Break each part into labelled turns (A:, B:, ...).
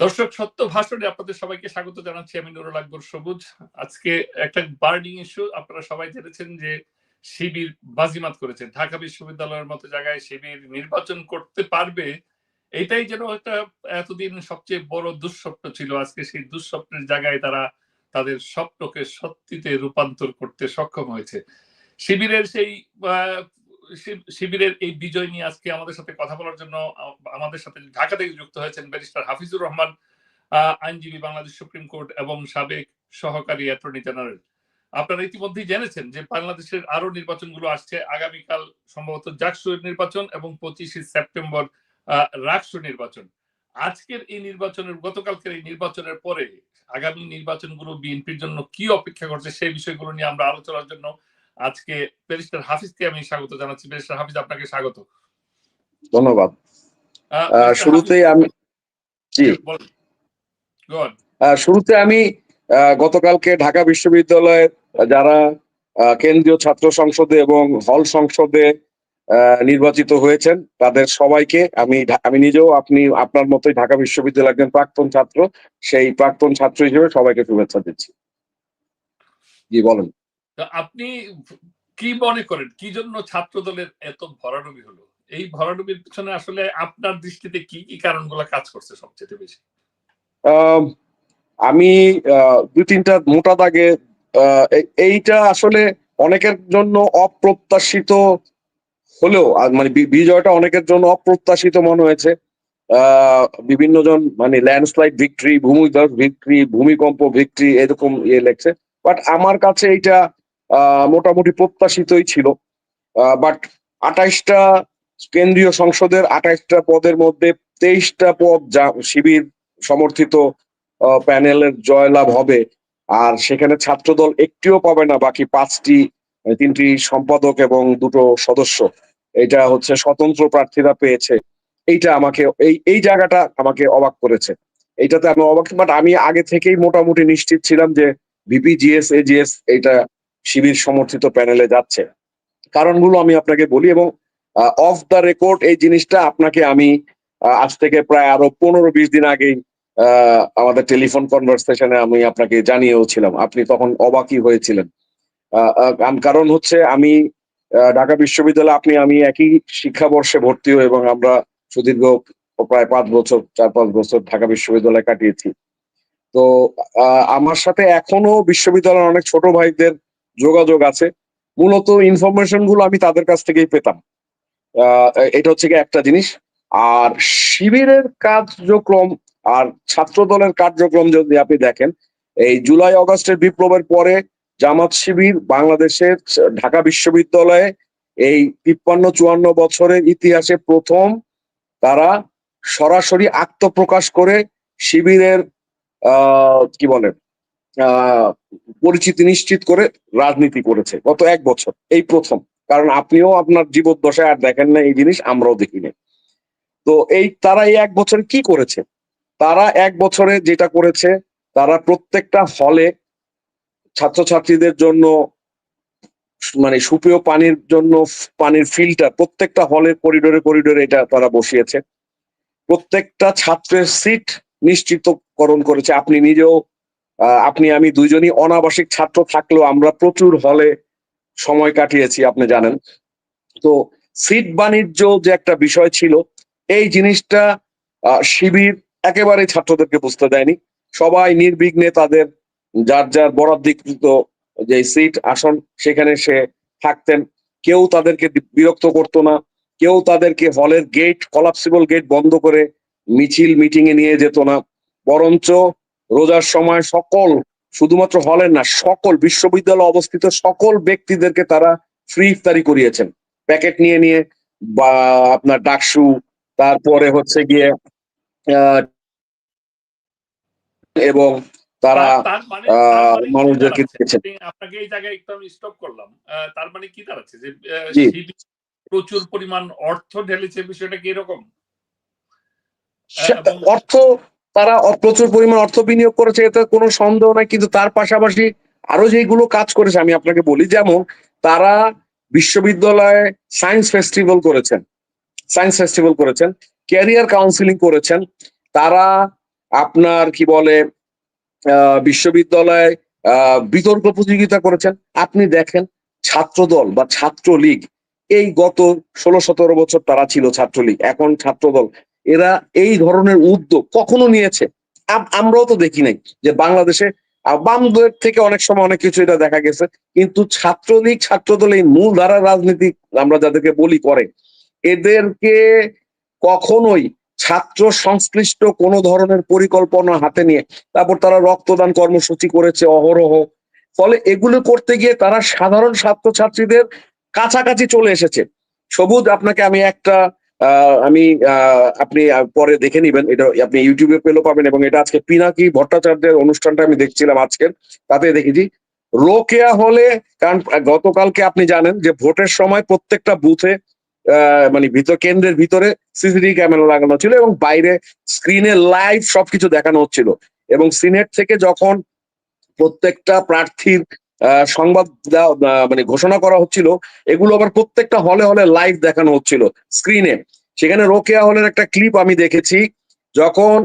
A: দর্শক, সত্য ভাষণে আপনাদের সবাইকে স্বাগত জানাচ্ছি। আমি নুরুল আকবর সবুজ। আজকে একটা বার্নিং ইস্যু আপনারা সবাই জেনেছেন যে শিবির বাজিমাত করেছে। ঢাকা বিশ্ববিদ্যালয়ের মতো জায়গায় শিবির নির্বাচন করতে পারবে, এটাই যেন একটা এতদিন সবচেয়ে বড় দুঃস্বপ্ন ছিল। আজকে সেই দুঃস্বপ্নের জায়গায় তারা তাদের স্বপ্নকে সত্যিতে রূপান্তর করতে সক্ষম হয়েছে। শিবিরের সেই শিবিরের এই বিজয় নিয়ে আজকে আমাদের সাথে কথা বলার জন্য আমাদের সাথে ঢাকা থেকে যুক্ত হয়েছেন ব্যারিস্টার হাফিজুর রহমান আইনজীবী বাংলাদেশ সুপ্রিম কোর্ট এবং সাবেক সহকারী অ্যাটর্নি জেনারেল। আপনারা ইতিমধ্যেই জেনেছেন যে বাংলাদেশের আরও নির্বাচনগুলো আসছে। আগামীকাল সম্ভবত জাকসুর নির্বাচন এবং পঁচিশে সেপ্টেম্বর রাকসু নির্বাচন। আজকের এই নির্বাচনের, গতকালকের এই নির্বাচনের পরে আগামী নির্বাচনগুলো বিএনপির জন্য কি অপেক্ষা করছে সেই বিষয়গুলো নিয়ে আমরা আলোচনার জন্য আজকে ব্যারিস্টার হাফিজকে আমি স্বাগত জানাচ্ছি। ব্যারিস্টার হাফিজ আপনাকে স্বাগত।
B: ধন্যবাদ। শুরুতেই আমি জি। শুরুতে আমি গতকালকে ঢাকা বিশ্ববিদ্যালয়ের যারা কেন্দ্রীয় ছাত্র সংসদে এবং হল সংসদে আহ, নির্বাচিত হয়েছেন তাদের সবাইকে আমি আমি নিজেও আপনি আপনার মতোই ঢাকা বিশ্ববিদ্যালয়ের একজন প্রাক্তন ছাত্র সেই প্রাক্তন ছাত্র হিসেবে সবাইকে শুভেচ্ছা দিচ্ছি। জি বলেন।
A: আপনি কি মনে করেন? কি জন্য ছাত্র দলের এত ভরাডুবি হলো? এই ভরাডুবির পিছনে আসলে আপনার দৃষ্টিতে কি কি কারণগুলো কাজ করছে সবচেয়ে বেশি?
B: আম, দুই তিনটা মোটা দাগে এইটা আসলে অনেকের জন্য অপ্রত্যাশিত হলেও মানে বিজয়টা অনেকের জন্য অপ্রত্যাশিত মনে হয়েছে। বিভিন্ন জন মানে ল্যান্ডস্লাইড ভিক্টরি ভূমিধস ভিক্টরি ভূমিকম্প ভিক্টরি এরকম ইয়ে লেখছে বাট আমার কাছে এইটা মোটামুটি প্রত্যাশিতই ছিল। বাট আঠাইশটা কেন্দ্রীয় সংসদের আঠাইশটা পদের মধ্যে তেইশটা পদ যা শিবির সমর্থিত প্যানেলের জয়লাভ হবে। আর সেখানে ছাত্রদল একটিও পাবে না, বাকি পাঁচটি, তিনটি সম্পাদক এবং দুটো সদস্য। এটা হচ্ছে স্বতন্ত্র প্রার্থীরা পেয়েছে। এইটা আমাকে, এই এই জায়গাটা আমাকে অবাক করেছে। এইটাতে আমি অবাক বাট আমি আগে থেকেই মোটামুটি নিশ্চিত ছিলাম যে ভিপি, জিএস এজিএস এটা শিবির সমর্থিত প্যানেলে যাচ্ছে। কারণগুলো আমি আপনাকে বলি এবং অফ দ্য রেকর্ড এই জিনিসটা আপনাকে আমি আজ থেকে প্রায় আরও পনেরো বিশ দিন আগেই আমাদের টেলিফোন কনভারসেশনে আমি আপনাকে জানিয়েও ছিলাম আপনি তখন অবাকই হয়েছিলেন। কারণ হচ্ছে আমি ঢাকা বিশ্ববিদ্যালয়ে আপনি, আমি একই শিক্ষাবর্ষে ভর্তি হই এবং আমরা সুদীর্ঘ প্রায় পাঁচ বছর, চার পাঁচ বছর ঢাকা বিশ্ববিদ্যালয়ে কাটিয়েছি। তো আমার সাথে এখনও বিশ্ববিদ্যালয়ের অনেক ছোট ভাইদের যোগাযোগ আছে। মূলত ইনফরমেশনগুলো আমি তাদের কাছ থেকেই পেতাম। এটা হচ্ছে কি একটা জিনিস। আর শিবিরের কার্যক্রম আর ছাত্র দলের কার্যক্রম যদি আপনি দেখেন, এই জুলাই, অগস্টের বিপ্লবের পরে জামাত শিবির বাংলাদেশের ঢাকা বিশ্ববিদ্যালয়ে এই তিপ্পান্ন, চুয়ান্ন বছরের ইতিহাসে প্রথম তারা সরাসরি আত্মপ্রকাশ করে শিবিরের কি বলে পরিচিতি নিশ্চিত করে রাজনীতি করেছে গত এক বছর, এই প্রথম। কারণ আপনিও আপনার জীবদ্দশায় আর দেখেন না এই জিনিস, আমরাও দেখি না তো এই তারা এই এক বছরে কি করেছে? তারা এক বছরে যেটা করেছে, তারা প্রত্যেকটা হলে ছাত্রছাত্রীদের জন্য মানে সুপেয় পানির জন্য, পানির ফিল্টার, প্রত্যেকটা হলের করিডোরে করিডোরে এটা তারা বসিয়েছে। প্রত্যেকটা ছাত্রের সিট নিশ্চিতকরণ করেছে। আপনি নিজেও আপনি, আমি দুইজনই অনাবাসিক ছাত্র থাকলেও আমরা প্রচুর হলে সময় কাটিয়েছি, আপনি জানেন। তো সিট বাণিজ্য যে একটা বিষয় ছিল, এই জিনিসটা শিবির একেবারে ছাত্রদেরকে বুঝতে দেয়নি। সবাই নির্বিঘ্নে তাদের যার যার বরাদ্দীকৃত যে সিট আসন, সেখানে সে থাকতেন। কেউ তাদেরকে বিরক্ত করতো না। কেউ তাদেরকে হলের গেট কলাপসিবল গেট বন্ধ করে মিছিল মিটিং এ নিয়ে যেত না। বরঞ্চ রোজার সময় সকল শুধুমাত্র হলের না সকল বিশ্ববিদ্যালয়ে অবস্থিত সকল ব্যক্তিদেরকে তারা ফ্রি ইফতারি করিয়েছেন। প্যাকেট নিয়ে নিয়ে বা আপনার ডাকসু তারপরে হচ্ছে গিয়ে এবং তারা
A: মানে- মানে
B: মানুষদেরকে দিয়েছেন।
A: আপনাকে এই জায়গায় একটু আমি স্টপ করলাম। তার মানে কি দাঁড়াচ্ছে? যে প্রচুর পরিমাণ অর্থ ঢেলেছে বিষয়টা কি এরকম?
B: অর্থ তারা প্রচুর পরিমাণ অর্থ বিনিয়োগ করেছে, এতে কোনো সন্দেহ নাই, কিন্তু তার পাশাপাশি আরও যেগুলো কাজ করেছে, আমি আপনাকে বলি, যেমন তারা বিশ্ববিদ্যালয়ে সায়েন্স ফেস্টিভ্যাল করেছেন, সায়েন্স ফেস্টিভ্যাল করেছেন, ক্যারিয়ার কাউন্সিলিং করেছেন, তারা আপনার কি বলে বিশ্ববিদ্যালয়ে বিতর্ক প্রতিযোগিতা করেছেন, আপনি দেখেন ছাত্রদল বা ছাত্রলীগ, এই গত ষোলো সতেরো বছর তারা ছিল ছাত্রলীগ, এখন ছাত্রদল এরা এই ধরনের উদ্যোগ কখনো নিয়েছে? আমরাও তো দেখি নাই যে বাংলাদেশে বামদের থেকে অনেক সময় অনেক কিছু এটা দেখা গেছে। কিন্তু ছাত্রলীগ, ছাত্রদল এই মূল ধারার রাজনীতি আমরা যাদেরকে বলি করে, এদেরকে কখনোই ছাত্র সংশ্লিষ্ট কোনো ধরনের পরিকল্পনা হাতে নিয়ে, তারপর তারা রক্তদান কর্মসূচি করেছে, অহরহ। ফলে এগুলো করতে গিয়ে তারা সাধারণ ছাত্রছাত্রীদের কাছাকাছি চলে এসেছে। সবুজ, আপনাকে আমি একটা আমি আপনি পরে দেখে নিবেন। এটা আপনি ইউটিউবে পেলেও পাবেন এবং এটা আজকে পিনাকি ভট্টাচার্যের অনুষ্ঠানটা আমি দেখছিলাম আজকের। তাতে দেখেছি রোকেয়া হলে, কারণ গতকালকে আপনি জানেন যে ভোটের সময় প্রত্যেকটা বুথে মানে ভিতর কেন্দ্রের ভিতরে সিসিটিভি ক্যামেরা লাগানো ছিল এবং বাইরে স্ক্রিনে লাইভ সবকিছু দেখানো হচ্ছিল। এবং সিনেট থেকে যখন প্রত্যেকটা প্রার্থীর সংবাদ মানে ঘোষণা করা হচ্ছিল। এগুলো আবার প্রত্যেকটা হলে হলে লাইভ দেখানো হচ্ছিল স্ক্রিনে সেখানে রোকেয়া হলের একটা ক্লিপ আমি দেখেছি, যখন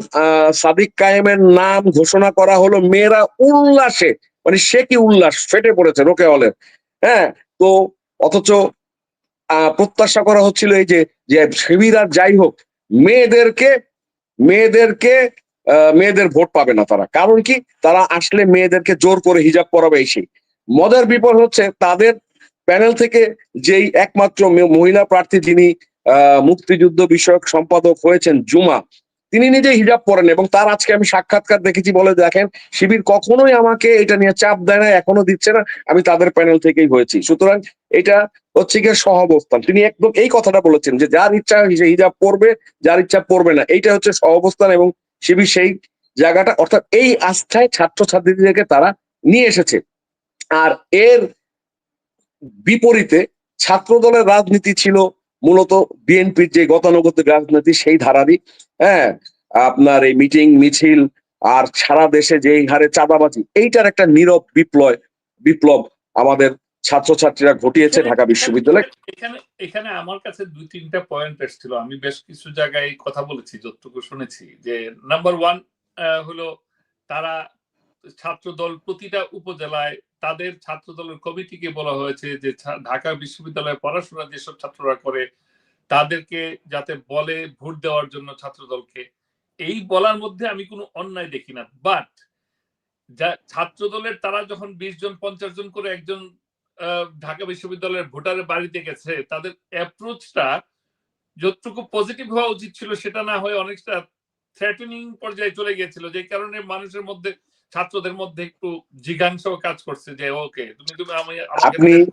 B: সাদিক কায়েমের নাম ঘোষণা করা হলো মেয়েরা উল্লাসে। মানে সে কি উল্লাস? ফেটে পড়েছে রোকেয়া হলের। হ্যাঁ তো অথচ প্রত্যাশা করা হচ্ছিল এই যে শিবির আর যাই হোক, মেয়েদেরকে মেয়েদেরকে মেয়েদের ভোট পাবে না তারা। কারণ কি? তারা আসলে মেয়েদেরকে জোর করে হিজাব পরাবে সেই। মজার বিপদ হচ্ছে, তাদের প্যানেল থেকে যেই একমাত্র মহিলা প্রার্থী যিনি মুক্তিযুদ্ধ বিষয়ক সম্পাদক হয়েছেন জুমা, তিনি নিজে হিজাব পরেন এবং তার আজকে আমি সাক্ষাৎকার দেখেছি বলে দেখেন, শিবির কখনোই আমাকে এটা নিয়ে চাপ দেয় না, এখনও দিচ্ছে না, আমি তাদের প্যানেল থেকেই হয়েছি। সুতরাং এটা হচ্ছে গিয়ে সহাবস্থান। তিনি একদম এই কথাটা বলেছেন যে যার ইচ্ছা হিজাব পড়বে যার ইচ্ছা পড়বে না। এইটা হচ্ছে সহাবস্থান এবং শিবির সেই জায়গাটা, অর্থাৎ এই আস্থায় ছাত্রছাত্রীদেরকে তারা নিয়ে এসেছে। আর এর বিপরীতে ছাত্র দলের রাজনীতি ছিল মূলত বিএনপির যে গতানুগতিক রাজনীতি, সেই ধারারই। হ্যাঁ আপনার এই মিটিং, মিছিল আর সারা দেশে যে হারে চাঁদাবাজি, এইটার একটা নীরব বিপ্লব বিপ্লব আমাদের ছাত্রছাত্রীরা ঘটিয়েছে ঢাকা বিশ্ববিদ্যালয়।
A: এখানে এখানে আমার কাছে দুই, তিনটা পয়েন্ট এসেছিল। আমি বেশ কিছু জায়গায় কথা বলেছি, যতটুকু শুনেছি যে নাম্বার ওয়ান হলো তারা ছাত্রদল প্রতিটা উপজেলায় তাদের ছাত্রদলের কমিটিকে বলা হয়েছে যে ঢাকা বিশ্ববিদ্যালয়ে পড়াশোনা যেসব ছাত্ররা করে, তাদেরকে যাতে বলে ভোট দেওয়ার জন্য ছাত্রদলকে। এই বলার মধ্যে আমি কোনো অন্যায় দেখি না। বাট যা ছাত্রদলের তারা যখন বিশ জন, পঞ্চাশ জন করে একজন ঢাকা বিশ্ববিদ্যালয়ের ভোটারের বাড়িতে গেছে, তাদের অ্যাপ্রোচটা যতটুকু পজিটিভ হওয়া উচিত ছিল সেটা না হয়ে অনেকটা থ্রেটেনিং পর্যায়ে চলে গিয়েছিল। যে কারণে মানুষের মধ্যে ছাত্রদের মধ্যে একটু জিজ্ঞাংসাও কাজ করছে যে ওকে তুমি তুমি আমি
B: আপনি-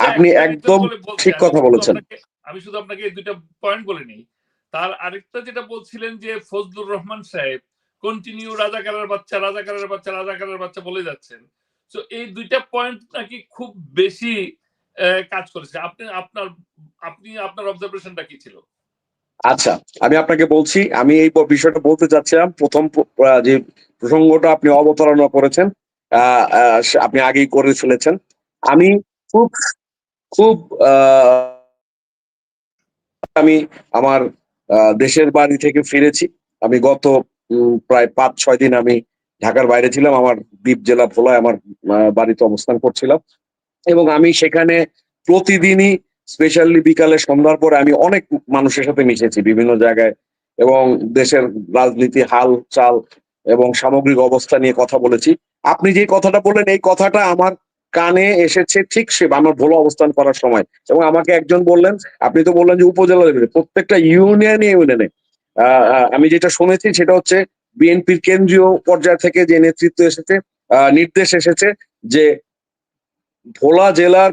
B: আপনি একদম ঠিক কথা বলেছেন।
A: আমি শুধু আপনাকে দুইটা পয়েন্ট বলে নিই। তার আরেকটা যেটা বলছিলেন যে ফজলুর রহমান সাহেব কন্টিনিউ রাজাকারের বাচ্চা রাজাকারের বাচ্চা রাজাকারের বাচ্চা বলে যাচ্ছেন। তো এই দুইটা পয়েন্ট নাকি খুব বেশি কাজ করেছে। আপনি আপনার আপনি আপনার অবজারভেশনটা কি ছিল?
B: আচ্ছা আমি আপনাকে বলছি, আমি এই বিষয়টা বলতে চাচ্ছিলাম, প্রথম যে প্রসঙ্গটা আপনি অবতারণা করেছেন আপনি আগেই করে ফেলেছেন, আমি খুব খুব আমি আমার দেশের বাড়ি থেকে ফিরেছি, আমি গত প্রায় পাঁচ, ছয় দিন আমি ঢাকার বাইরে ছিলাম, আমার দ্বীপ জেলা ভোলায় আমার বাড়িতে অবস্থান করছিলাম এবং আমি সেখানে প্রতিদিনই স্পেশালি বিকালে সন্ধ্যার পরে আমি অনেক মানুষের সাথে মিশেছি বিভিন্ন জায়গায় এবং দেশের রাজনীতি, হাল চাল এবং সামগ্রিক অবস্থা নিয়ে কথা বলেছি। আপনি যে কথাটা বললেন, এই কথাটা আমার কানে এসেছে ঠিক সে আমার ভোলা অবস্থান করার সময়। এবং আমাকে একজন বললেন, আপনি তো বললেন যে উপজেলা লেভেলে প্রত্যেকটা ইউনিয়নে ইউনিয়নে আমি যেটা শুনেছি সেটা হচ্ছে বিএনপির কেন্দ্রীয় পর্যায় থেকে যে নেতৃত্ব এসেছে নির্দেশ এসেছে যে ভোলা জেলার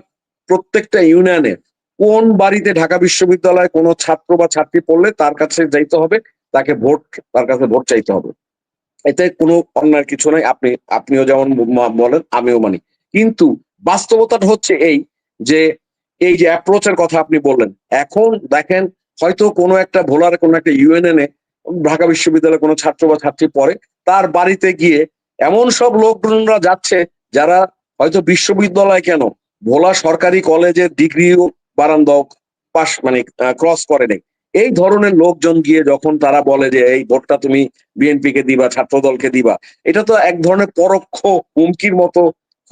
B: প্রত্যেকটা ইউনিয়নে কোন বাড়িতে ঢাকা বিশ্ববিদ্যালয়ে কোনো ছাত্র বা ছাত্রী পড়লে তার কাছে যাইতে হবে, তাকে ভোট, তার কাছে ভোট চাইতে হবে। এতে কোনো অন্যায় কিছু নাই, আপনি, আপনিও যেমন বলেন, আমিও মানি। কিন্তু বাস্তবতাটা হচ্ছে এই যে এই যে অ্যাপ্রোচের কথা আপনি বললেন, এখন দেখেন হয়তো কোনো একটা ভোলার, কোনো একটা ইউএনএ ঢাকা বিশ্ববিদ্যালয়ে কোনো ছাত্র বা ছাত্রী পড়ে, তার বাড়িতে গিয়ে এমন সব লোকজনরা যাচ্ছে যারা হয়তো বিশ্ববিদ্যালয় কেন, ভোলা সরকারি কলেজের ডিগ্রিও বারান্দাও পাশ মানে ক্রস করে নেই। এই ধরনের লোকজন গিয়ে যখন তারা বলে যে, এই ভোটটা তুমি বিএনপি কে দিবা ছাত্র দলকে দিবা, এটা তো এক ধরনের পরোক্ষ হুমকির মতো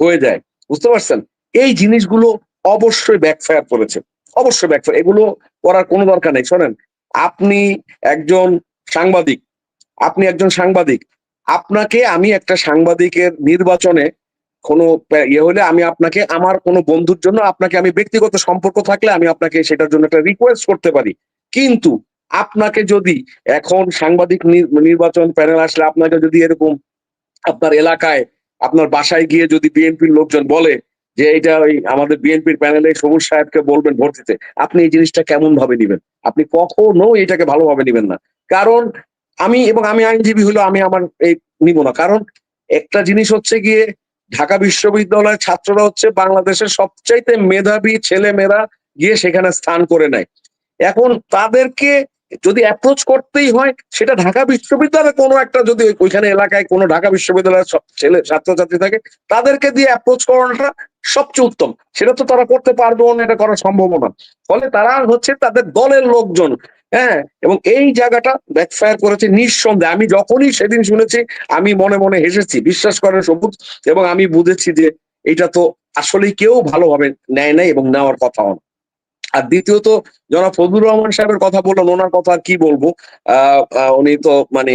B: হয়ে যায়। বুঝতে পারছেন? এই জিনিসগুলো অবশ্যই ব্যাকফায়ার করেছে। অবশ্যই ব্যাকফায়ার এগুলো করার কোনো দরকার নেই। শোনেন, আপনি একজন সাংবাদিক, আপনি একজন সাংবাদিক। আপনাকে আমি একটা সাংবাদিকের নির্বাচনে কোনো ইয়ে হলে আমি আপনাকে, আমার কোনো বন্ধুর জন্য আপনাকে আমি ব্যক্তিগত সম্পর্ক থাকলে আমি আপনাকে সেটার জন্য একটা রিকোয়েস্ট করতে পারি। কিন্তু আপনাকে যদি এখন সাংবাদিক নির- নির্বাচন প্যানেল আসলে আপনাকে যদি এরকম আপনার এলাকায়, আপনার বাসায় গিয়ে যদি বিএনপির লোকজন বলে যে এটা ওই আমাদের বিএনপির প্যানেলে সবুজ সাহেবকে বলবেন ভোট দিতে আপনি এই জিনিসটা কেমন ভাবে নিবেন? আপনি কখনো এটাকে ভালোভাবে নিবেন না। কারণ আমি এবং আমি আইনজীবী হলো আমি আমার এই নিব না। কারণ একটা জিনিস হচ্ছে গিয়ে ঢাকা বিশ্ববিদ্যালয়ের ছাত্ররা হচ্ছে বাংলাদেশের সবচাইতে মেধাবী ছেলে মেয়েরা গিয়ে সেখানে স্থান করে নেয়। এখন তাদেরকে যদি অ্যাপ্রোচ করতেই হয়, সেটা ঢাকা বিশ্ববিদ্যালয়ে কোনো একটা যদি ওইখানে এলাকায় কোনো ঢাকা বিশ্ববিদ্যালয়ের ছেলে ছাত্রছাত্রী থাকে, তাদেরকে দিয়ে অ্যাপ্রোচ করানোটা সবচেয়ে উত্তম। সেটা তো তারা করতে পারবেও না, এটা করা সম্ভব না। ফলে তারা হচ্ছে তাদের দলের লোকজন। হ্যাঁ এবং এই জায়গাটা ব্যাকফায়ার করেছে নিঃসন্দেহে। আমি যখনই সেদিন শুনেছি, আমি মনে মনে হেসেছি, বিশ্বাস করেন সবুজ, এবং আমি বুঝেছি যে এটা তো আসলেই কেউ ভালোভাবে নেয় নাই এবং নেওয়ার কথাও না। আর দ্বিতীয়ত, জনাব ফজলুর রহমান সাহেবের কথা বললেন, ওনার কথা কি বলব? আহ উনি তো মানে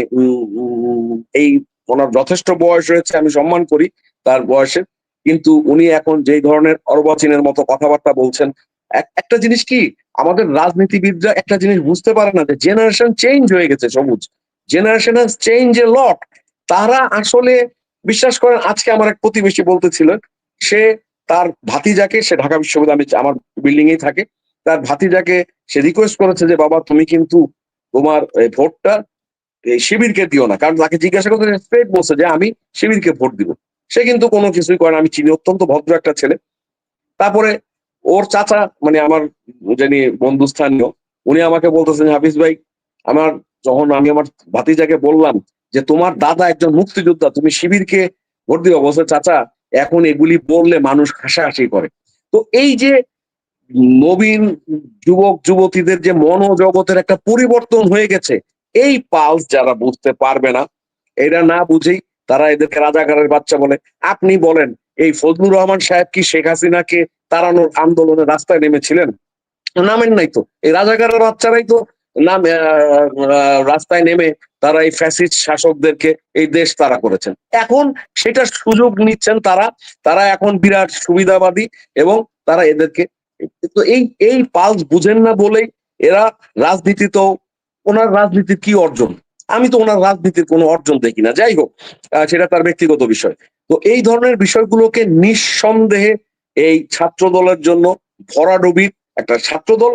B: এই ওনার যথেষ্ট বয়স রয়েছে, আমি সম্মান করি তার বয়সের কিন্তু উনি এখন যেই ধরনের অর্বাচীনের মতো কথাবার্তা বলছেন একটা জিনিস কি? আমাদের রাজনীতিবিদরা একটা জিনিস বুঝতে পারে না যে জেনারেশন চেঞ্জ হয়ে গেছে সবুজ। Generation has change a lot তারা আসলে বিশ্বাস করেন, আজকে আমার এক প্রতিবেশী বলতেছিলেন সে তার ভাতিজাকে, সে ঢাকা বিশ্ববিদ্যালয় আমি আমার বিল্ডিং এই থাকে, তার ভাতিজাকে সে রিকোয়েস্ট করেছে যে, বাবা, তুমি কিন্তু তোমার ভোটটা শিবিরকে দিও না। কারণ তাকে জিজ্ঞাসা করতে স্ট্রেট বলছে যে, আমি শিবিরকে ভোট দিব। সে কিন্তু কোনো কিছুই করে না। আমি চিনি, অত্যন্ত ভদ্র একটা ছেলে। তারপরে ওর চাচা মানে আমার যিনি বন্ধুস্থানীয় উনি আমাকে বলতেছেন, হাফিজ ভাই, আমার যখন আমি আমার ভাতিজাকে বললাম যে তোমার দাদা একজন মুক্তিযোদ্ধা, তুমি শিবিরকে ভোট দিও, বলছে, চাচা, এখন এগুলি বললে মানুষ হাসাহাসি করে। তো এই যে নবীন যুবক, যুবতীদের যে মনোজগতের একটা পরিবর্তন হয়ে গেছে, এই পালস যারা বুঝতে পারবে না এটা না বুঝেই তারা এদেরকে রাজাকারের বাচ্চা বলে। আপনি বলেন, এই ফজলুর রহমান সাহেব কি শেখ হাসিনাকে তাড়ানোর আন্দোলনে রাস্তায় নেমেছিলেন। নামেন নাই তো। এই রাজাকারের বাচ্চারাই তো নাম রাস্তায় নেমে তারা এই ফ্যাসিস্ট শাসকদেরকে এই দেশ তারা করেছেন। এখন সেটার সুযোগ নিচ্ছেন তারা। তারা এখন বিরাট সুবিধাবাদী এবং তারা এদেরকে তো এই এই পালস বুঝেন না বলেই এরা রাজনীতি তো, ওনার রাজনীতির কি অর্জন? আমি তো ওনার রাজনীতির কোনো অর্জন দেখি না। যাই হোক সেটা তার ব্যক্তিগত বিষয়। তো এই ধরনের বিষয়গুলোকে নিঃসন্দেহে এই ছাত্র দলের জন্য ভরাডুবির একটা ছাত্র দল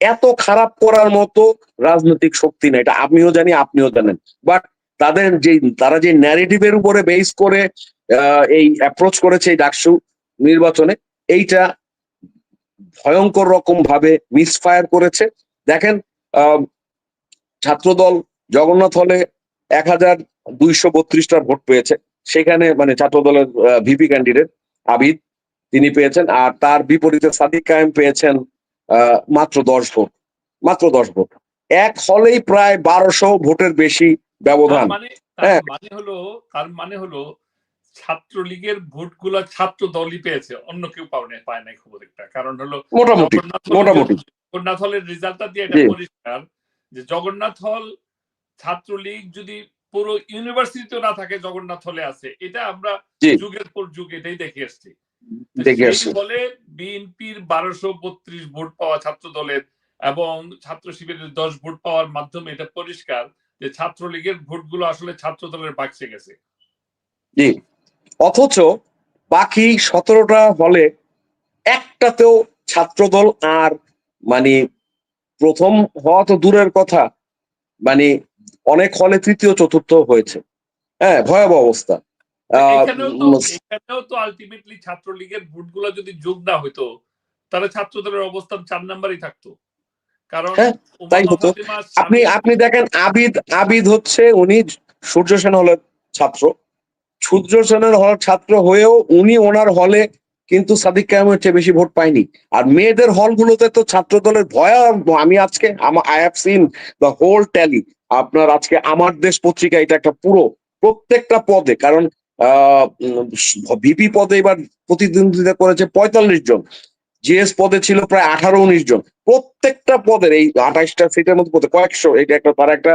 B: এত খারাপ করার মতো রাজনৈতিক শক্তি না এটা আমিও জানি, আপনিও জানেন। বাট তাদের যে, তারা যে ন্যারেটিভের উপরে বেস করে এই অ্যাপ্রোচ করেছে এই ডাকসু নির্বাচনে, এইটা ভয়ঙ্কর রকম ভাবে মিসফায়ার করেছে। দেখেন ছাত্রদল জগন্নাথ হলে এক হাজার দুইশো বত্রিশটার ভোট পেয়েছে। সেখানে মানে ছাত্রদলের ভিপি ক্যান্ডিডেট আবিদ। তিনি পেয়েছেন আর তার বিপরীতে সাদিক কায়েম পেয়েছেন মাত্র দশ ভোট মাত্র দশ ভোট এক হলেই প্রায় বারোশো ভোটের বেশি ব্যবধান
A: মানে
B: হ্যাঁ।
A: মানে হলো তার মানে হলো ছাত্রলীগের ভোটগুলো ছাত্র দলই পেয়েছে অন্য কেউ নাই পায় নাই খবর একটা কারণ হলো
B: মোটামুটি
A: জগন্নাথ হলের-
B: মোটামুটি।
A: জগন্নাথ হলের রেজাল্টটা দিয়ে এটা পরিষ্কার যে জগন্নাথ হল ছাত্রলীগ যদি পুরো ইউনিভার্সিটিতেও না থাকে জগন্নাথ হলে আছে এটা আমরা। যুগের পর যুগ এটাই দেখে এসছি ফলে বিএনপির বারোশো বত্রিশ ভোট পাওয়া ছাত্র দলের এবং ছাত্র শিবিরের দশ ভোট পাওয়ার মাধ্যমে এটা পরিষ্কার যে ছাত্রলীগের ভোটগুলো আসলে ছাত্র দলের বাক্সে গেছে।
B: জি। অথচ বাকি সতেরোটা হলে একটাতেও ছাত্রদল আর মানে প্রথম হওয়া তো দূরের কথা মানে অনেক হলে তৃতীয় চতুর্থ হয়েছে। হ্যাঁ ভয়াবহ অবস্থা।
A: এখানেও তো আলটিমেটলি ছাত্রলীগের ভোটগুলো যদি যোগ না হইতো তাহলে ছাত্র দলের অবস্থান চার নাম্বারই থাকতো। কারণ
B: হ্যাঁ, তাই হতো। আপনি আপনি দেখেন আবিদ আবিদ হচ্ছে উনি সূর্য সেন হলের ছাত্র। সূর্য সেনের হল ছাত্র হয়েও উনি ওনার হলে কিন্তু সাদিক কায়েমের চেয়ে বেশি ভোট পায়নি। আর মেয়েদের হলগুলোতে তো ছাত্র দলের ভয়া আমি আজকে I have seen the whole tally আপনার আজকে আমার দেশ পত্রিকা এটা একটা পুরো প্রত্যেকটা পদে কারণ ভিপি পদে এবার প্রতিদ্বন্দ্বিতা করেছে পঁয়তাল্লিশ জন। জিএস পদে ছিল প্রায় আঠারো উনিশ জন। প্রত্যেকটা পদের এই আঠাইশটা সিটের মধ্যে পদে কয়েকশো, এটা একটা তারা একটা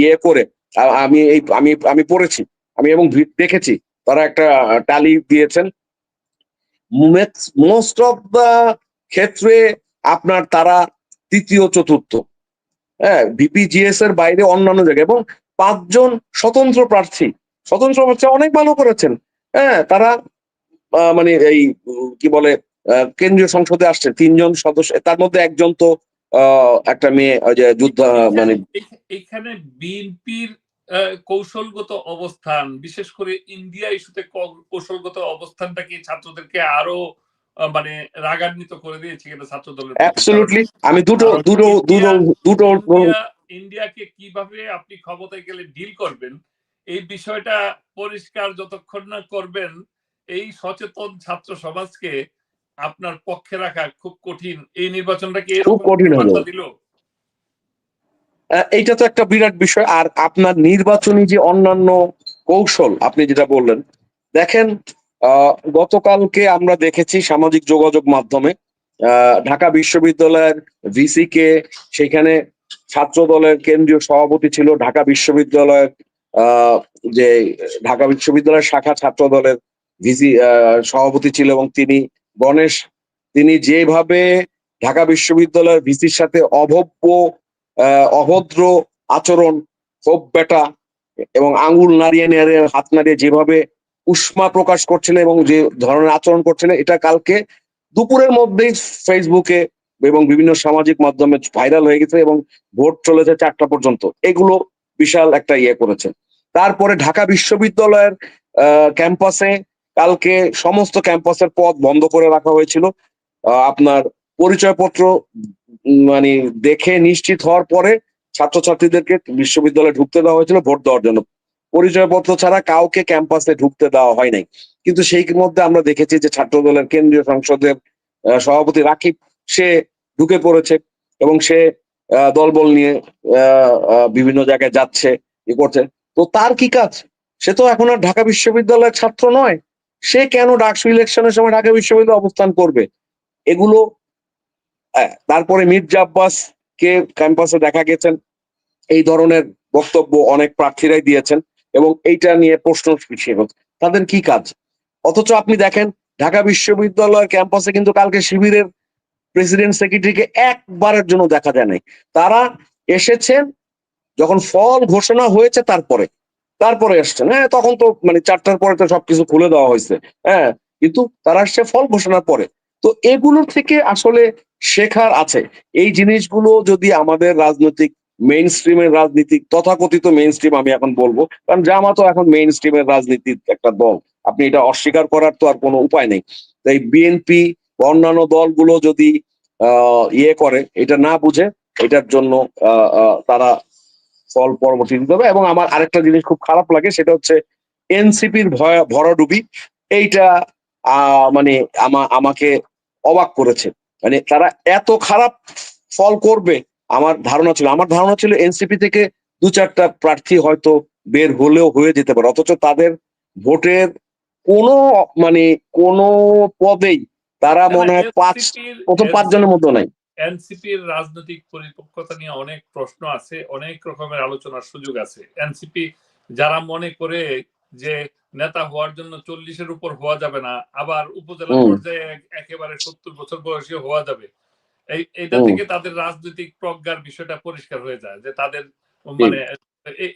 B: ইয়ে করে আমি এই, আমি আমি পড়েছি, আমি এবং দেখেছি, তারা একটা টালি দিয়েছেন। মোস্ট অফ দা ক্ষেত্রে আপনার তারা তৃতীয়, চতুর্থ। হ্যাঁ বিপিজিএস এর বাইরে অন্যান্য জায়গায় এবং পাঁচজন স্বতন্ত্র প্রার্থী। স্বতন্ত্র প্রার্থী অনেক ভালো করেছেন। হ্যাঁ তারা মানে এই কি বলে কেন্দ্রীয় সংসদে আসছে তিনজন সদস্য তার মধ্যে একজন তো একটা মেয়ে যে যুদ্ধ মানে
A: এখানে- বিএনপির কৌশলগত অবস্থান বিশেষ করে ইন্ডিয়া ইস্যুতে কৌশলগত অবস্থানটা কি ছাত্রদেরকে আরও মানে রাগান্বিত করে দিয়েছে কিনা ছাত্র দলের
B: অ্যাবসলিউটলি আমি দুটো দুটো দুটো দুটো
A: ইন্ডিয়াকে কীভাবে আপনি ক্ষমতায় গেলে ডিল করবেন এই বিষয়টা পরিষ্কার যতক্ষণ না করবেন এই সচেতন ছাত্র সমাজকে আপনার পক্ষে রাখা খুব কঠিন। এই নির্বাচনটা কি
B: খুব কঠিন।
A: দিল?
B: এইটা তো একটা বিরাট বিষয়। আর আপনার নির্বাচনী যে অন্যান্য কৌশল আপনি যেটা বললেন দেখেন আহ, গতকালকে আমরা দেখেছি সামাজিক যোগাযোগ মাধ্যমে আহ, ঢাকা বিশ্ববিদ্যালয়ের ভিসি কে সেখানে ছাত্র দলের কেন্দ্রীয় সভাপতি ছিল ঢাকা বিশ্ববিদ্যালয়ের যে ঢাকা বিশ্ববিদ্যালয়ের শাখা ছাত্র দলের ভিসি সভাপতি ছিল এবং তিনি গণেশ, তিনি যেভাবে ঢাকা বিশ্ববিদ্যালয়ের ভিসির সাথে অভব্য অভদ্র আচরণ হোপ বেটা এবং আঙ্গুল নাড়িয়ে নাড়িয়ে, হাত নাড়িয়ে যেভাবে উষ্মা প্রকাশ করছিলেন এবং যে ধরনের আচরণ করছিলেন এটা কালকে দুপুরের মধ্যেই ফেসবুকে এবং বিভিন্ন সামাজিক মাধ্যমে ভাইরাল হয়ে গেছে এবং ভোট চলেছে চারটা পর্যন্ত। এগুলো বিশাল একটা ইয়ে করেছে তারপরে ঢাকা বিশ্ববিদ্যালয়ের ক্যাম্পাসে কালকে সমস্ত ক্যাম্পাসের পথ বন্ধ করে রাখা হয়েছিল। আপনার পরিচয়পত্র মানে দেখে নিশ্চিত হওয়ার পরে ছাত্রছাত্রীদেরকে বিশ্ববিদ্যালয়ে ঢুকতে দেওয়া হয়েছিল ভোট দেওয়ার জন্য। পরিচয়পত্র ছাড়া কাউকে ক্যাম্পাসে ঢুকতে দেওয়া হয় নাই। কিন্তু সেই মধ্যে আমরা দেখেছি যে ছাত্র দলের কেন্দ্রীয় সংসদের সভাপতি রাকিব, সে ঢুকে পড়েছে এবং সে দলবল নিয়ে বিভিন্ন জায়গায় যাচ্ছে, ই করছে। তো তার কি কাজ? সে তো এখন আর ঢাকা বিশ্ববিদ্যালয়ের ছাত্র নয়। সে কেন ডাকসু ইলেকশনের সময় ঢাকা বিশ্ববিদ্যালয়ে অবস্থান করবে? এগুলো তারপরে মির্জা আব্বাস কে ক্যাম্পাসে দেখা গেছেন। এই ধরনের বক্তব্য অনেক প্রার্থীরাই দিয়েছেন এবং এইটা নিয়ে প্রশ্ন সৃষ্টি হচ্ছে। তাদের কি কাজ? অথচ আপনি দেখেন, ঢাকা বিশ্ববিদ্যালয়ের ক্যাম্পাসে কিন্তু কালকে শিবিরের প্রেসিডেন্ট সেক্রেটারিকে একবারের জন্য দেখা যায় নাই। তারা এসেছেন, যখন ফল ঘোষণা হয়েছে তারপরে। তারপরে এসছেন। হ্যাঁ তখন তো মানে চারটার পরে তো সবকিছু খুলে দেওয়া হয়েছে। হ্যাঁ কিন্তু তারা আসছে ফল ঘোষণার পরে। তো এগুলো থেকে আসলে শেখার আছে। এই জিনিসগুলো যদি আমাদের রাজনৈতিক মেইন স্ট্রিমের রাজনীতি তথাকথিত মেইন স্ট্রিম আমি এখন বলব। কারণ জামা তো এখন মেইন স্ট্রিমের রাজনীতির একটা দল। আপনি এটা অস্বীকার করার তো আর কোনো উপায় নেই। তাই বিএনপি অন্যান্য দলগুলো যদি ইয়ে করে, এটা না বুঝে, এটার জন্য তারা ফল পরবর্তী দিতে হবে। এবং আমার আরেকটা জিনিস খুব খারাপ লাগে, সেটা হচ্ছে এনসিপির ভরাডুবি, এইটা মানে আমা, আমাকে অবাক করেছে। মানে তারা এত খারাপ ফল করবে, আমার ধারণা ছিল। আমার ধারণা ছিল এনসিপি থেকে দু চারটা প্রার্থী হয়তো বের হলেও হয়ে যেতে পারে। অথচ তাদের ভোটের কোনো মানে কোনো পদেই তারা মনে হয় পাঁচ প্রথম পাঁচ জনের মধ্যে নাই।
A: এনসিপির রাজনৈতিক পরিপক্কতা নিয়ে অনেক প্রশ্ন আছে অনেক রকমের আলোচনার সুযোগ আছে। এনসিপি যারা মনে করে যে নেতা হওয়ার জন্য চল্লিশের উপর হওয়া যাবে না আবার উপজেলা পর্যায়ে একেবারে সত্তর বছর বয়সী হওয়া যাবে এই এটা থেকে তাদের রাজনৈতিক প্রজ্ঞার বিষয়টা পরিষ্কার হয়ে যায় যে তাদের মানে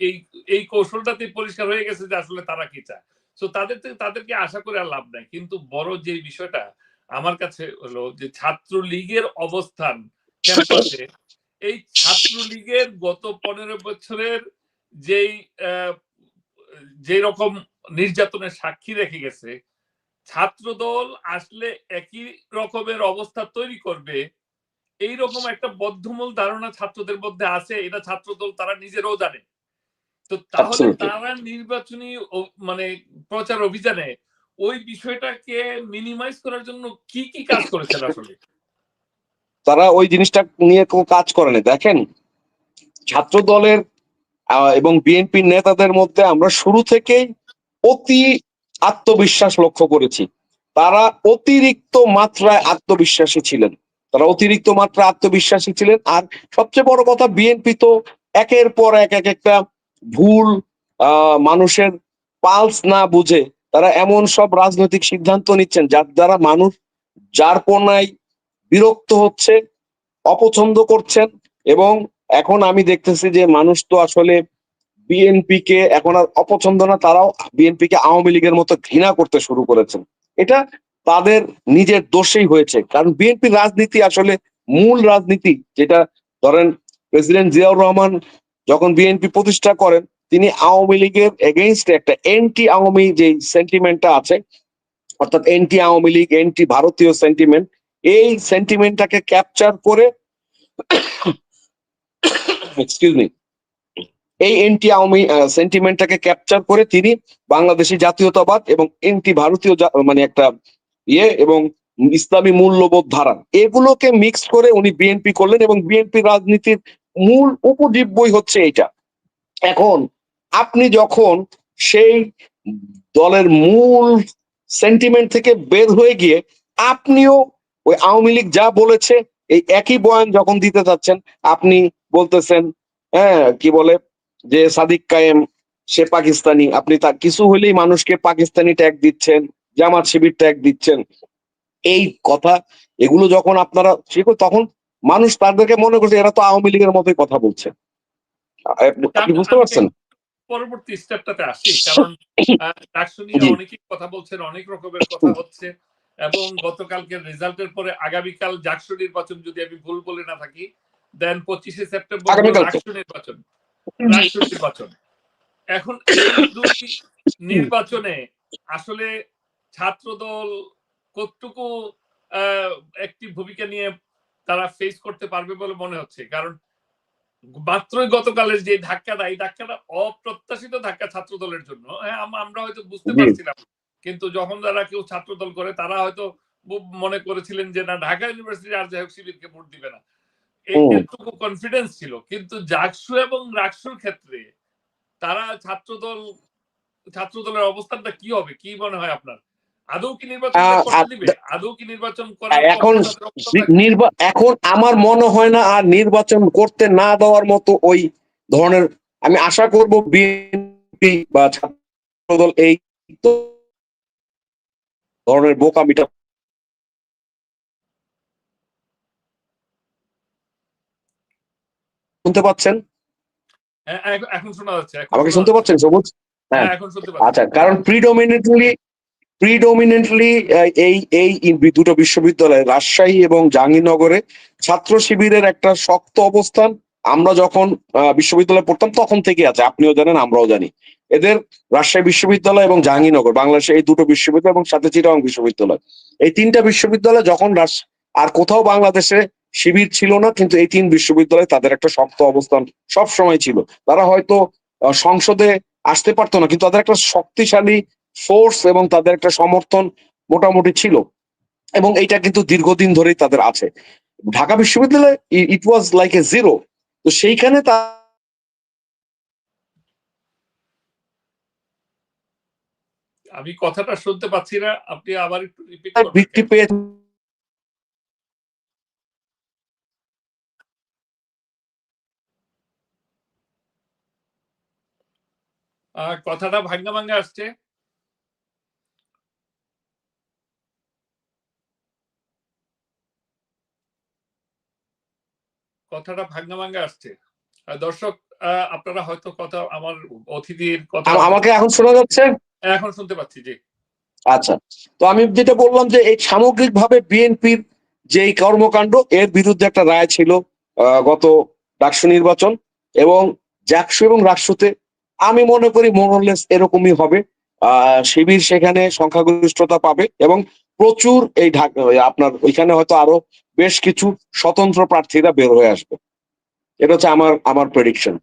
A: এই এই কৌশলটাতে পরিষ্কার হয়ে গেছে যে আসলে তারা কি চায়। তো তাদের থেকে তাদেরকে আশা করে আর লাভ নাই কিন্তু বড় যে বিষয়টা আমার কাছে হলো যে ছাত্র লীগের অবস্থান ক্যাম্পাসে এই ছাত্র লীগের গত পনেরো বছরের যেই যে রকম নির্যাতনের সাক্ষী রেখে গেছে ছাত্র দল আসলে একই রকমের অবস্থা তৈরি করবে? এই রকম একটা বদ্ধমূল ধারণা ছাত্রদের মধ্যে আছে এটা ছাত্র দল তারা নিজেরাও জানে। তো তাহলে তারা নির্বাচনী মানে প্রচার অভিযানে ওই বিষয়টাকে মিনিমাইজ করার জন্য কি কি কাজ করেছেন আসলে?
B: তারা ওই জিনিসটা নিয়ে কোনো কাজ করেনি। দেখেন ছাত্র দলের এবং বিএনপি নেতাদের মধ্যে আমরা শুরু থেকেই অতি আত্মবিশ্বাস লক্ষ্য করেছি। তারা অতিরিক্ত মাত্রায় আত্মবিশ্বাসী ছিলেন। তারা অতিরিক্ত মাত্রায় আত্মবিশ্বাসী ছিলেন। আর সবচেয়ে বড় কথা, বিএনপি তো একের পর এক এক একটা ভুল মানুষের পালস না বুঝে তারা এমন সব রাজনৈতিক সিদ্ধান্ত নিচ্ছেন যার দ্বারা মানুষ যার পণ্যায় বিরক্ত হচ্ছে, অপছন্দ করছেন এবং এখন আমি দেখতেছি যে মানুষ তো আসলে বিএনপি কে এখন আর অপছন্দ না, তারাও বিএনপি কে আওয়ামী লীগের মতো ঘৃণা করতে শুরু করেছেন। এটা তাদের নিজের দোষেই হয়েছে। কারণ বিএনপি রাজনীতি আসলে মূল রাজনীতি, যেটা ধরেন প্রেসিডেন্ট জিয়াউর রহমান যখন বিএনপি প্রতিষ্ঠা করেন তিনি আওয়ামী লীগের এগেইনস্ট একটা এন্টি আওয়ামী যে সেন্টিমেন্টটা আছে, অর্থাৎ এন্টি আওয়ামী লীগ এন্টি ভারতীয় সেন্টিমেন্ট এই সেন্টিমেন্টটাকে ক্যাপচার করে এক্সকিউজ মি এই এন্টি আওয়ামী সেন্টিমেন্টটাকে ক্যাপচার করে তিনি বাংলাদেশি জাতীয়তাবাদ এবং এন্টি ভারতীয় মানে একটা ইয়ে এবং ইসলামী মূল্যবোধ ধারা, এগুলোকে মিক্স করে উনি বিএনপি করলেন এবং বিএনপি রাজনীতির মূল উপজীব্যই হচ্ছে এটা এখন আপনি যখন সেই দলের মূল সেন্টিমেন্ট থেকে বের হয়ে গিয়ে আপনিও ওই আওয়ামী লীগ যা বলেছে এই একই বয়ান যখন দিতে চাচ্ছেন আপনি বলতেছেন হ্যাঁ কি বলে যে সাদিক কায়েম সে পাকিস্তানি আপনি তার কিছু হলেই মানুষকে পাকিস্তানি ট্যাগ দিচ্ছেন জামাত শিবির ট্যাগ দিচ্ছেন। এই কথা এগুলো যখন আপনারা তখন মানুষ তাদেরকে মনে করছে এরা তো আওয়ামী লীগের মতোই কথা বলছে। আপনি বুঝতে পারছেন?
A: পরবর্তী স্টেপটাতে আসি কারণ ডাকসু নিয়ে অনেকেই কথা বলছেন অনেক রকমের কথা হচ্ছে এবং গতকালকে রেজাল্টের পরে আগামীকাল ডাকসু নির্বাচন যদি আমি ভুল বলে না থাকি দেন পঁচিশে সেপ্টেম্বর ডাকসু নির্বাচন রাষ্ট্র নির্বাচন। এখন দুটি নির্বাচনে আসলে ছাত্রদল কতটুকু আহ, একটি ভূমিকা নিয়ে তারা ফেস করতে পারবে বলে মনে হচ্ছে? কারণ মাত্রই গতকালের যে ধাক্কাটা এই ধাক্কাটা অপ্রত্যাশিত ধাক্কা ছাত্র দলের জন্য। হ্যাঁ আমরা হয়তো বুঝতে পারছিলাম কিন্তু যখন যারা কেউ ছাত্র দল করে তারা হয়তো মনে করেছিলেন যে না ঢাকা ইউনিভার্সিটি আর যাই হোক শিবিরকে ভোট দিবে না। এই
B: হুম।
A: এটুকু কনফিডেন্স ছিল কিন্তু জাকসু এবং রাকসুর ক্ষেত্রে তারা ছাত্রদল ছাত্রদলের অবস্থানটা কি হবে? কি মনে হয় আপনার? আদৌ কি নির্বাচন আদৌ কি
B: এখন এখন আমার মনে হয় না আর নির্বাচন করতে না দেওয়ার মতো ওই ধরনের আমি আশা করব বিএনপি বা ছাত্রদল এই ধরনের বোকামিটা শুনতে পাচ্ছেন?
A: এখন- শোনা যাচ্ছে
B: আমাকে শুনতে পাচ্ছেন সবুজ?
A: হ্যাঁ
B: হ্যাঁ। আচ্ছা কারণ প্রিডোমিনেন্টলি প্রিডোমিনেন্টলি এই এই দুটো বিশ্ববিদ্যালয়, রাজশাহী এবং জাহাঙ্গীরনগরে ছাত্র শিবিরের একটা শক্ত অবস্থান। আমরা যখন বিশ্ববিদ্যালয়ে পড়তাম, তখন থেকে আছে। আপনিও জানেন, আমরাও জানি। এদের রাজশাহী বিশ্ববিদ্যালয় এবং জাহাঙ্গীরনগর, বাংলাদেশে এই দুটো বিশ্ববিদ্যালয় এবং সাথে চিটাগাং বিশ্ববিদ্যালয়। এই তিনটা বিশ্ববিদ্যালয় যখন আর কোথাও বাংলাদেশে শিবির ছিল না, কিন্তু এই তিন বিশ্ববিদ্যালয় তাদের একটা শক্ত অবস্থান সব সময় ছিল। তারা হয়তো সংসদে আসতে পারতো না, কিন্তু তাদের একটা শক্তিশালী ফোর্স এবং তাদের একটা সমর্থন মোটামুটি ছিল। এবং এটা কিন্তু দীর্ঘদিন ধরেই তাদের আছে। ঢাকা বিশ্ববিদ্যালয় ইট ওয়াজ লাইক এ জিরো তো সেইখানে তা
A: আমি কথাটা শুনতে পাচ্ছি না আপনি আবার একটু রিপিট
B: বৃত্তি পেয়ে
A: কথাটা ভাঙ্গা ভাঙ্গা আসছে। কথাটা ভাঙ্গা ভাঙ্গা আসছে। দর্শক আপনারা হয়তো কথা আমার অতিথির কথা
B: আমাকে এখন শোনা যাচ্ছে?
A: এখন শুনতে পাচ্ছি জি।
B: আচ্ছা। তো আমি যেটা বললাম যে এই সামগ্রিকভাবে বিএনপির যে এই কর্মকাণ্ড এর বিরুদ্ধে একটা রায় ছিল গত ডাকসু নির্বাচন এবং জাকসু এবং রাকসুতে আমি মনে করি মোরলেস এরকমই হবে। আহ শিবির সেখানে সংখ্যাগরিষ্ঠতা পাবে এবং প্রচুর এই ঢাকা আপনার ওইখানে হয়তো আরও বেশ কিছু স্বতন্ত্র প্রার্থীরা বের হয়ে আসবে। এটা হচ্ছে আমার আমার প্রেডিকশন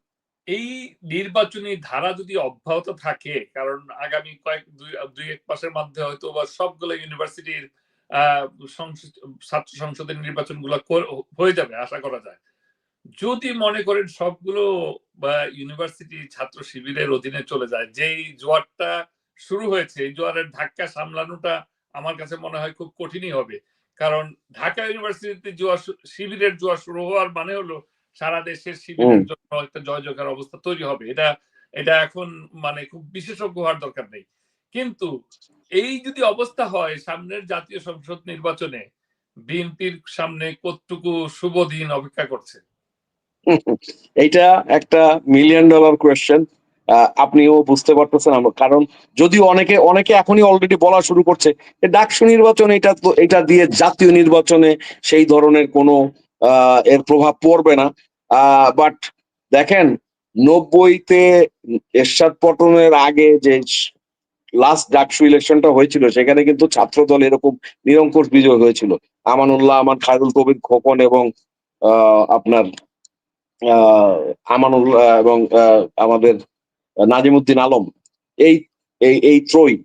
A: এই নির্বাচনী ধারা যদি অব্যাহত থাকে, কারণ আগামী কয়েক, দুই এক মাসের মধ্যে হয়তো বা সবগুলো ইউনিভার্সিটির ছাত্র সংসদের নির্বাচনগুলো হয়ে যাবে, আশা করা যায়। যদি মনে করেন সবগুলো, বা ইউনিভার্সিটি ছাত্র শিবিরের অধীনে চলে যায়, যেই জোয়ারটা শুরু হয়েছে, এই জোয়ারের ধাক্কা সামলানোটা আমার কাছে মনে হয় খুব কঠিনই হবে। কারণ ঢাকা ইউনিভার্সিটিতে জোয়ার শু- শিবিরের জোয়ার শুরু হওয়ার মানে হলো সারা দেশের শিবিরের জন্য একটা জয় জয়কার অবস্থা তৈরি হবে। এটা এটা এখন মানে খুব বিশেষজ্ঞ হওয়ার দরকার নেই। কিন্তু এই যদি অবস্থা হয় সামনের জাতীয় সংসদ নির্বাচনে বিএনপির সামনে কতটুকু শুভ দিন অপেক্ষা করছে?
B: এইটা একটা মিলিয়ন ডলার কোয়েশ্চেন আপনিও বুঝতে পারতেছেন আমরা। কারণ যদিও অনেকে অনেকে এখনই অলরেডি বলা শুরু করছে ডাকসু নির্বাচন এটা তো, এটা দিয়ে জাতীয় নির্বাচনে সেই ধরনের কোনো এর প্রভাব পড়বে না। বাট দেখেন, নব্বইতে এরশাদ পটনের আগে যে লাস্ট ডাকসু ইলেকশনটা হয়েছিল, সেখানে কিন্তু ছাত্রদল এরকম নিরঙ্কুশ বিজয় হয়েছিল। আমানুল্লাহ, আমার খায়রুল কবির খোকন এবং আপনার আমানুল্লাহ এবং আমাদের নাজিমুদ্দিন আলম, এই এই এই ত্রয়ী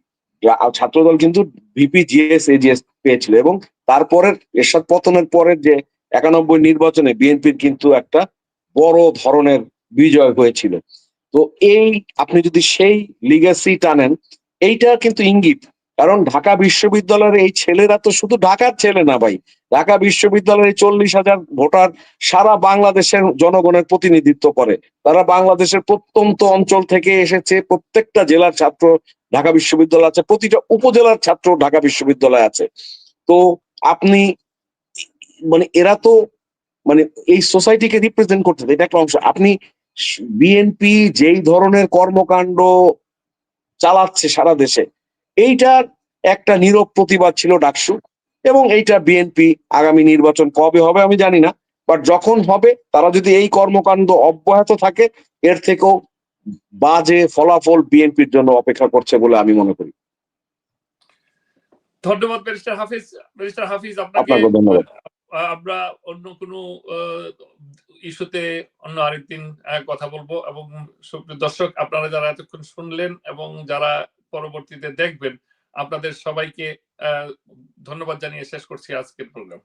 B: ছাত্রদল কিন্তু ভিপি, জিএস, এজিএস পেয়েছিল এবং তারপরের এরশাদ পতনের পরের যে একানব্বই নির্বাচনে বিএনপির কিন্তু একটা বড় ধরনের বিজয় হয়েছিল। তো এই, আপনি যদি সেই লিগাসি টানেন এইটা কিন্তু ইঙ্গিত কারণ ঢাকা বিশ্ববিদ্যালয়ের এই ছেলেরা তো শুধু ঢাকার ছেলে না ভাই। ঢাকা বিশ্ববিদ্যালয়ের চল্লিশ হাজার ভোটার সারা বাংলাদেশের জনগণের প্রতিনিধিত্ব করে। তারা বাংলাদেশের প্রত্যন্ত অঞ্চল থেকে এসেছে, প্রত্যেকটা জেলার ছাত্র ঢাকা বিশ্ববিদ্যালয় আছে, প্রতিটা উপজেলার ছাত্র ঢাকা বিশ্ববিদ্যালয় আছে। তো আপনি মানে এরা তো মানে এই সোসাইটিকে রিপ্রেজেন্ট করতে এটা একটা অংশ। আপনি বিএনপি যেই ধরনের কর্মকাণ্ড চালাচ্ছে সারা দেশে এইটার একটা নীরব প্রতিবাদ ছিল ডাকসু এবং এইটা বিএনপি আগামী নির্বাচন কবে হবে আমি জানি না বাট যখন হবে তারা যদি এই কর্মকাণ্ড অব্যাহত থাকে এর থেকেও বাজে ফলাফল বিএনপির জন্য অপেক্ষা করছে বলে আমি মনে করি।
A: ধন্যবাদ ব্যারিস্টার হাফিজ। ব্যারিস্টার হাফিজ আপনাকে
B: ধন্যবাদ।
A: আমরা অন্য কোনো ইস্যুতে অন্য আরেকদিন কথা বলব। এবং দর্শক আপনারা যারা এতক্ষণ শুনলেন এবং যারা পরবর্তীতে দেখবেন। আপনাদের সবাইকে ধন্যবাদ জানিয়ে শেষ করছি আজকের প্রোগ্রাম